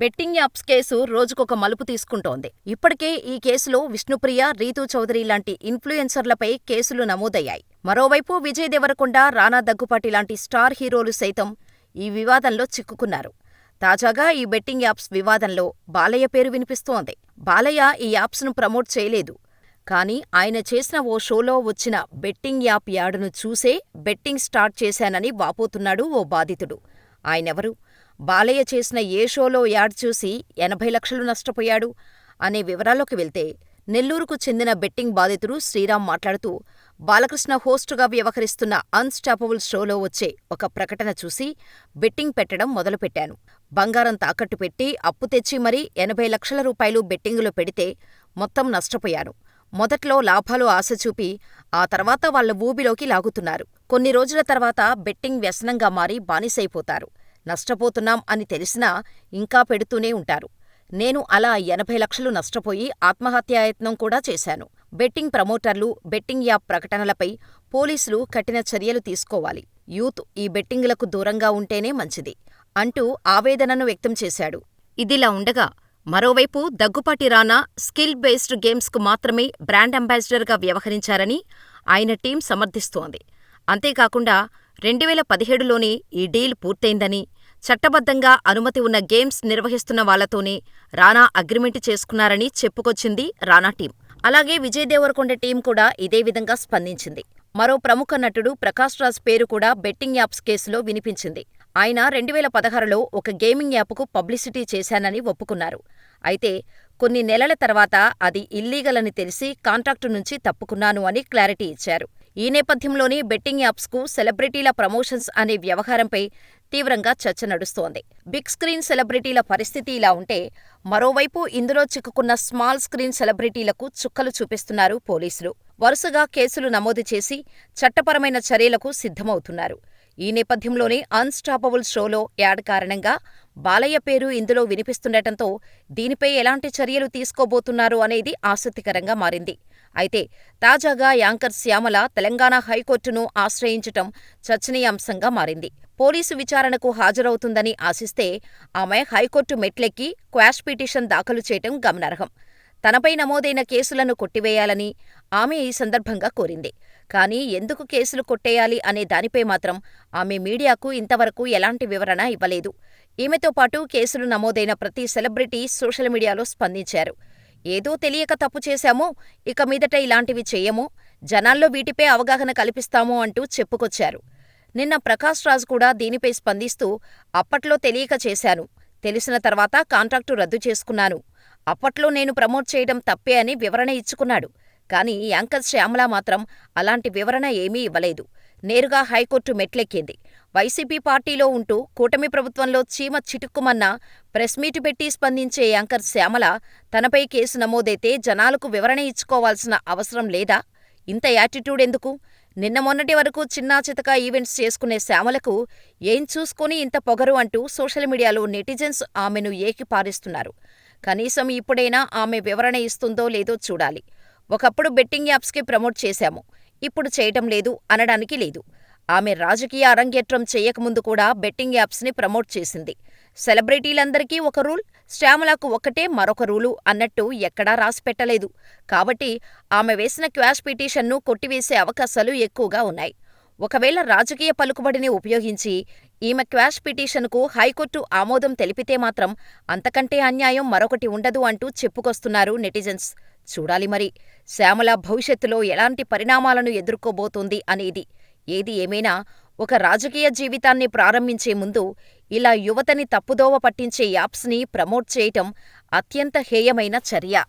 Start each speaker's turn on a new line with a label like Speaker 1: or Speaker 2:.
Speaker 1: Betting apps case రోజుకొక మలుపు తీసుకుంటోంది. ఇప్పటికే ఈ కేసులో విష్ణుప్రియ, రీతూ చౌదరి లాంటి ఇన్ఫ్లుయెన్సర్లపై కేసులు నమోదయ్యాయి. మరోవైపు విజయ్ దేవరకొండ, రానా దగ్గుపాటి లాంటి స్టార్ హీరోలు సైతం ఈ వివాదంలో చిక్కుకున్నారు. తాజాగా ఈ బెట్టింగ్ యాప్స్ వివాదంలో బాలయ్య పేరు వినిపిస్తోంది. బాలయ్య ఈ యాప్స్ను ప్రమోట్ చేయలేదు. కానీ ఆయన చేసిన ఓ షోలో వచ్చిన బెట్టింగ్ యాప్ యాడును చూసే బెట్టింగ్ స్టార్ట్ చేశానని వాపోతున్నాడు ఓ బాధితుడు. ఆయనెవరు? బాలయ్య చేసిన ఏ షోలో యాడ్ చూసి ఎనభై లక్షలు నష్టపోయాడు? అనే వివరాల్లోకి వెళ్తే, నెల్లూరుకు చెందిన బెట్టింగ్ బాధితుడు శ్రీరామ్ మాట్లాడుతూ, బాలకృష్ణ హోస్టుగా వ్యవహరిస్తున్న అన్స్టాపబుల్ షోలో వచ్చే ఒక ప్రకటన చూసి బెట్టింగ్ పెట్టడం మొదలుపెట్టాను. బంగారం తాకట్టు పెట్టి అప్పు తెచ్చి మరీ ఎనభై లక్షల రూపాయలు బెట్టింగులో పెడితే మొత్తం నష్టపోయాను. మొదట్లో లాభాలు ఆశ చూపి, ఆ తర్వాత వాళ్ళ ఊబిలోకి లాగుతున్నారు. కొన్ని రోజుల తర్వాత బెట్టింగ్ వ్యసనంగా మారి బానిసైపోతారు. నష్టపోతున్నాం అని తెలిసినా ఇంకా పెడుతూనే ఉంటారు. నేను అలా ఎనభై లక్షలు నష్టపోయి ఆత్మహత్యాయత్నం కూడా చేశాను. బెట్టింగ్ ప్రమోటర్లు, బెట్టింగ్ యాప్ ప్రకటనలపై పోలీసులు కఠిన చర్యలు తీసుకోవాలి. యూత్ ఈ బెట్టింగులకు దూరంగా ఉంటేనే మంచిది అంటూ ఆవేదనను వ్యక్తం చేశాడు. ఇదిలా ఉండగా, మరోవైపు దగ్గుపాటి రానా స్కిల్ బేస్డ్ గేమ్స్కు మాత్రమే బ్రాండ్ అంబాసిడర్గా వ్యవహరించారని ఆయన టీం సమర్థిస్తోంది. అంతేకాకుండా రెండువేల పదిహేడులోనే ఈ డీల్ పూర్తయిందని, చట్టబద్ధంగా అనుమతి ఉన్న గేమ్స్ నిర్వహిస్తున్న వాళ్ళతోనే రానా అగ్రిమెంట్ చేసుకున్నారని చెప్పుకొచ్చింది రానా టీం. అలాగే విజయ్ దేవరకొండ టీం కూడా ఇదే విధంగా స్పందించింది. మరో ప్రముఖ నటుడు ప్రకాష్ రాజ్ పేరు కూడా బెట్టింగ్ యాప్స్ కేసులో వినిపించింది. ఆయన రెండువేల పదహారులో ఒక గేమింగ్ యాప్కు పబ్లిసిటీ చేశానని ఒప్పుకున్నారు. అయితే కొన్ని నెలల తర్వాత అది ఇల్లీగల్ అని తెలిసి కాంట్రాక్టు నుంచి తప్పుకున్నాను అని క్లారిటీ ఇచ్చారు. ఈ నేపథ్యంలోనే బెట్టింగ్ యాప్స్కు సెలబ్రిటీల ప్రమోషన్స్ అనే వ్యవహారంపై తీవ్రంగా చర్చ నడుస్తోంది. బిగ్ స్క్రీన్ సెలబ్రిటీల పరిస్థితి ఇలా ఉంటే, మరోవైపు ఇందులో చిక్కుకున్న స్మాల్ స్క్రీన్ సెలబ్రిటీలకు చుక్కలు చూపిస్తున్నారు పోలీసులు. వరుసగా కేసులు నమోదు చేసి చట్టపరమైన చర్యలకు సిద్ధమవుతున్నారు. ఈ నేపథ్యంలోనే అన్స్టాపబుల్ షోలో యాడ్ కారణంగా బాలయ్య పేరు ఇందులో వినిపిస్తుండటంతో దీనిపై ఎలాంటి చర్యలు తీసుకోబోతున్నారు అనేది ఆసక్తికరంగా మారింది. అయితే తాజాగా యాంకర్ శ్యామల తెలంగాణ హైకోర్టును ఆశ్రయించటం చర్చనీయాంశంగా మారింది. పోలీసు విచారణకు హాజరవుతుందని ఆశిస్తే ఆమె హైకోర్టు మెట్లెక్కి క్వాష్ పిటిషన్ దాఖలు చేయటం గమనార్హం. తనపై నమోదైన కేసులను కొట్టివేయాలని ఆమె ఈ సందర్భంగా కోరింది. కానీ ఎందుకు కేసులు కొట్టేయాలి అనే దానిపై మాత్రం ఆమె మీడియాకు ఇంతవరకు ఎలాంటి వివరణ ఇవ్వలేదు. ఈమెతో పాటు కేసులు నమోదైన ప్రతి సెలబ్రిటీ సోషల్ మీడియాలో స్పందించారు. ఏదో తెలియక తప్పు చేశామో, ఇక మీదట ఇలాంటివి చెయ్యము, జనాల్లో వీటిపై అవగాహన కల్పిస్తాము అంటూ చెప్పుకొచ్చారు. నిన్న ప్రకాష్ రాజ్ కూడా దీనిపై స్పందిస్తూ అప్పట్లో తెలియక చేశాను. తెలిసిన తర్వాత కాంట్రాక్టు రద్దు చేసుకున్నాను. అప్పట్లో నేను ప్రమోట్ చేయడం తప్పే అని వివరణ ఇచ్చుకున్నాడు. కానీ యాంకర్ శ్యామల మాత్రం అలాంటి వివరణ ఏమీ ఇవ్వలేదు. నేరుగా హైకోర్టు మెట్లెక్కింది. వైసీపీ పార్టీలో ఉంటూ కూటమి ప్రభుత్వంలో చీమ చిటుక్కుమన్నా ప్రెస్ మీట్ పెట్టి స్పందించే యాంకర్ శ్యామల తనపై కేసు నమోదైతే జనాలకు వివరణ ఇచ్చుకోవాల్సిన అవసరం లేదా? ఇంత యాటిట్యూడ్ ఎందుకు? నిన్న మొన్నటి వరకు చిన్నాచితక ఈవెంట్స్ చేసుకునే శ్యామలకు ఏం చూసుకుని ఇంత పొగరు అంటూ సోషల్ మీడియాలో నెటిజన్స్ ఆమెను ఏకిపారేస్తున్నారు. కనీసం ఇప్పుడైనా ఆమె వివరణ ఇస్తుందో లేదో చూడాలి. ఒకప్పుడు బెట్టింగ్ యాప్స్కి ప్రమోట్ చేశాము, ఇప్పుడు చేయటం లేదు అనడానికి లేదు. ఆమె రాజకీయ అరంగేట్రం చేయకముందు కూడా బెట్టింగ్ యాప్స్ని ప్రమోట్ చేసింది. సెలబ్రిటీలందరికీ ఒక రూల్, శ్యామలకు ఒక్కటే మరొక రూలు అన్నట్టు ఎక్కడా రాసిపెట్టలేదు. కాబట్టి ఆమె వేసిన క్వాష్ పిటిషన్ను కొట్టివేసే అవకాశాలు ఎక్కువగా ఉన్నాయి. ఒకవేళ రాజకీయ పలుకుబడిని ఉపయోగించి ఈమె క్వాష్ పిటిషన్కు హైకోర్టు ఆమోదం తెలిపితే మాత్రం అంతకంటే అన్యాయం మరొకటి ఉండదు అంటూ చెప్పుకొస్తున్నారు నెటిజన్స్. చూడాలి మరి, శ్యామల భవిష్యత్తులో ఎలాంటి పరిణామాలను ఎదుర్కోబోతోంది అనేది. ఏది ఏమైనా ఒక రాజకీయ జీవితాన్ని ప్రారంభించే ముందు ఇలా యువతని తప్పుదోవ పట్టించే యాప్స్ని ప్రమోట్ చేయటం అత్యంత హేయమైన చర్య.